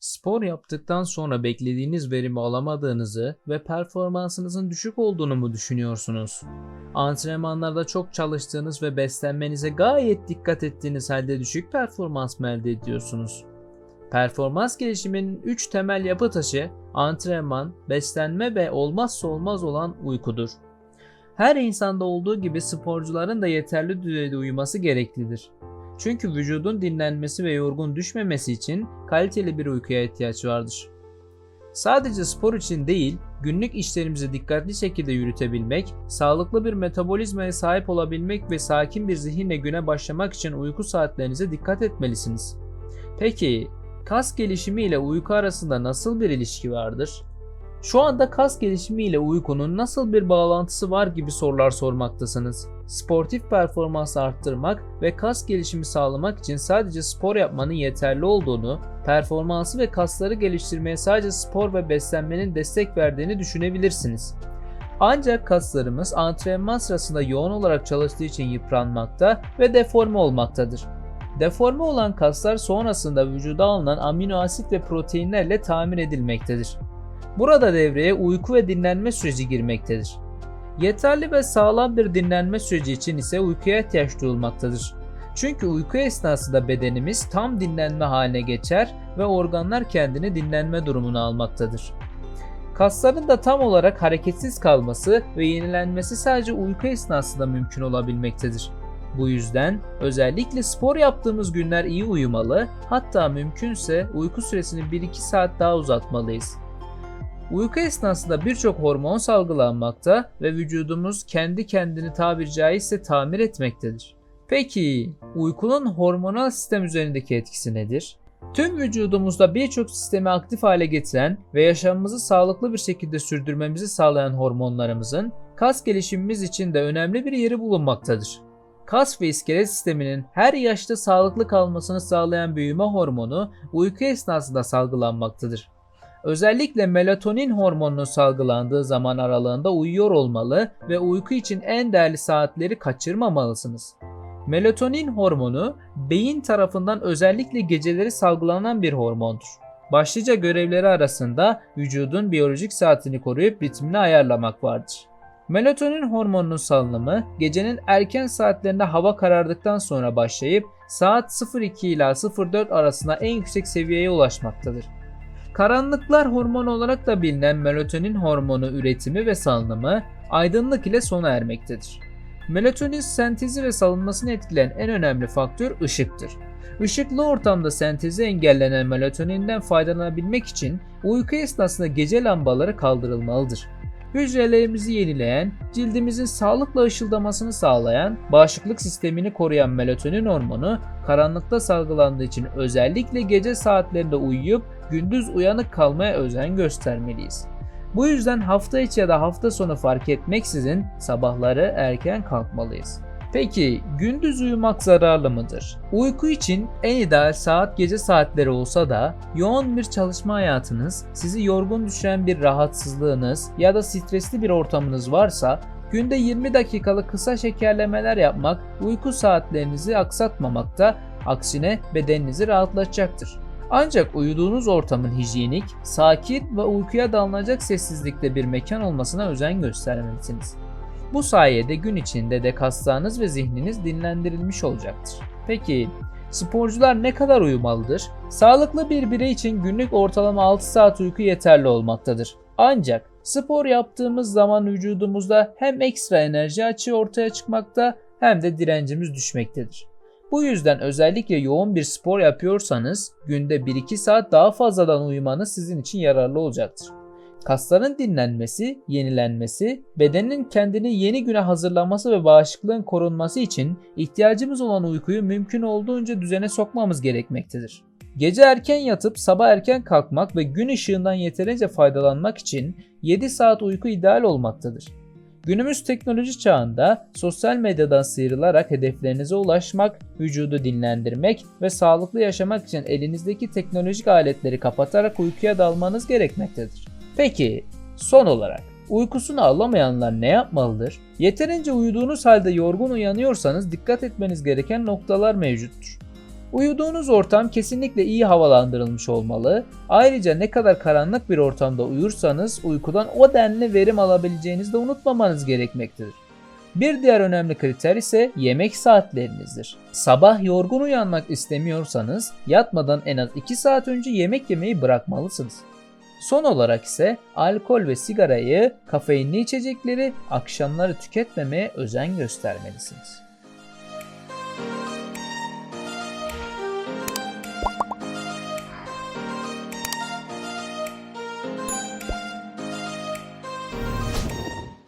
Spor yaptıktan sonra beklediğiniz verimi alamadığınızı ve performansınızın düşük olduğunu mu düşünüyorsunuz? Antrenmanlarda çok çalıştığınız ve beslenmenize gayet dikkat ettiğiniz halde düşük performans mı elde ediyorsunuz? Performans gelişiminin 3 temel yapı taşı antrenman, beslenme ve olmazsa olmaz olan uykudur. Her insanda olduğu gibi sporcuların da yeterli düzeyde uyuması gereklidir. Çünkü vücudun dinlenmesi ve yorgun düşmemesi için kaliteli bir uykuya ihtiyaç vardır. Sadece spor için değil, günlük işlerimizi dikkatli şekilde yürütebilmek, sağlıklı bir metabolizmaya sahip olabilmek ve sakin bir zihinle güne başlamak için uyku saatlerinize dikkat etmelisiniz. Peki, kas gelişimi ile uyku arasında nasıl bir ilişki vardır? Şu anda kas gelişimi ile uykunun nasıl bir bağlantısı var gibi sorular sormaktasınız. Sportif performansı arttırmak ve kas gelişimi sağlamak için sadece spor yapmanın yeterli olduğunu, performansı ve kasları geliştirmeye sadece spor ve beslenmenin destek verdiğini düşünebilirsiniz. Ancak kaslarımız antrenman sırasında yoğun olarak çalıştığı için yıpranmakta ve deforme olmaktadır. Deforme olan kaslar sonrasında vücuda alınan amino asit ve proteinlerle tamir edilmektedir. Burada devreye uyku ve dinlenme süreci girmektedir. Yeterli ve sağlam bir dinlenme süreci için ise uykuya ihtiyaç duyulmaktadır. Çünkü uyku esnasında bedenimiz tam dinlenme haline geçer ve organlar kendini dinlenme durumuna almaktadır. Kasların da tam olarak hareketsiz kalması ve yenilenmesi sadece uyku esnasında mümkün olabilmektedir. Bu yüzden özellikle spor yaptığımız günler iyi uyumalı, hatta mümkünse uyku süresini 1-2 saat daha uzatmalıyız. Uyku esnasında birçok hormon salgılanmakta ve vücudumuz kendi kendini tabiri caizse tamir etmektedir. Peki uykunun hormonal sistem üzerindeki etkisi nedir? Tüm vücudumuzda birçok sistemi aktif hale getiren ve yaşamımızı sağlıklı bir şekilde sürdürmemizi sağlayan hormonlarımızın kas gelişimimiz için de önemli bir yeri bulunmaktadır. Kas ve iskelet sisteminin her yaşta sağlıklı kalmasını sağlayan büyüme hormonu uyku esnasında salgılanmaktadır. Özellikle melatonin hormonunun salgılandığı zaman aralığında uyuyor olmalı ve uyku için en değerli saatleri kaçırmamalısınız. Melatonin hormonu beyin tarafından özellikle geceleri salgılanan bir hormondur. Başlıca görevleri arasında vücudun biyolojik saatini koruyup ritmini ayarlamak vardır. Melatonin hormonunun salınımı gecenin erken saatlerinde hava karardıktan sonra başlayıp saat 02 ila 04 arasında en yüksek seviyeye ulaşmaktadır. Karanlıklar hormonu olarak da bilinen melatonin hormonu üretimi ve salınımı aydınlık ile sona ermektedir. Melatonin sentezi ve salınmasını etkileyen en önemli faktör ışıktır. Işıklı ortamda sentezi engellenen melatoninden faydalanabilmek için uyku esnasında gece lambaları kaldırılmalıdır. Hücrelerimizi yenileyen, cildimizin sağlıkla ışıldamasını sağlayan, bağışıklık sistemini koruyan melatonin hormonu karanlıkta salgılandığı için özellikle gece saatlerinde uyuyup gündüz uyanık kalmaya özen göstermeliyiz. Bu yüzden hafta içi ya da hafta sonu fark etmeksizin sabahları erken kalkmalıyız. Peki gündüz uyumak zararlı mıdır? Uyku için en ideal saat gece saatleri olsa da yoğun bir çalışma hayatınız, sizi yorgun düşüren bir rahatsızlığınız ya da stresli bir ortamınız varsa günde 20 dakikalık kısa şekerlemeler yapmak uyku saatlerinizi aksatmamakta, aksine bedeninizi rahatlatacaktır. Ancak uyuduğunuz ortamın hijyenik, sakin ve uykuya dalınacak sessizlikte bir mekan olmasına özen göstermelisiniz. Bu sayede gün içinde de kaslarınız ve zihniniz dinlendirilmiş olacaktır. Peki sporcular ne kadar uyumalıdır? Sağlıklı bir birey için günlük ortalama 6 saat uyku yeterli olmaktadır. Ancak spor yaptığımız zaman vücudumuzda hem ekstra enerji açığı ortaya çıkmakta hem de direncimiz düşmektedir. Bu yüzden özellikle yoğun bir spor yapıyorsanız günde 1-2 saat daha fazladan uyumanız sizin için yararlı olacaktır. Kasların dinlenmesi, yenilenmesi, bedenin kendini yeni güne hazırlaması ve bağışıklığın korunması için ihtiyacımız olan uykuyu mümkün olduğunca düzene sokmamız gerekmektedir. Gece erken yatıp sabah erken kalkmak ve gün ışığından yeterince faydalanmak için 7 saat uyku ideal olmaktadır. Günümüz teknoloji çağında sosyal medyadan sıyrılarak hedeflerinize ulaşmak, vücudu dinlendirmek ve sağlıklı yaşamak için elinizdeki teknolojik aletleri kapatarak uykuya dalmanız gerekmektedir. Peki son olarak uykusunu alamayanlar ne yapmalıdır? Yeterince uyuduğunuz halde yorgun uyanıyorsanız dikkat etmeniz gereken noktalar mevcuttur. Uyuduğunuz ortam kesinlikle iyi havalandırılmış olmalı. Ayrıca ne kadar karanlık bir ortamda uyursanız uykudan o denli verim alabileceğinizi de unutmamanız gerekmektedir. Bir diğer önemli kriter ise yemek saatlerinizdir. Sabah yorgun uyanmak istemiyorsanız yatmadan en az 2 saat önce yemek yemeyi bırakmalısınız. Son olarak ise alkol ve sigarayı, kafeinli içecekleri akşamları tüketmemeye özen göstermelisiniz.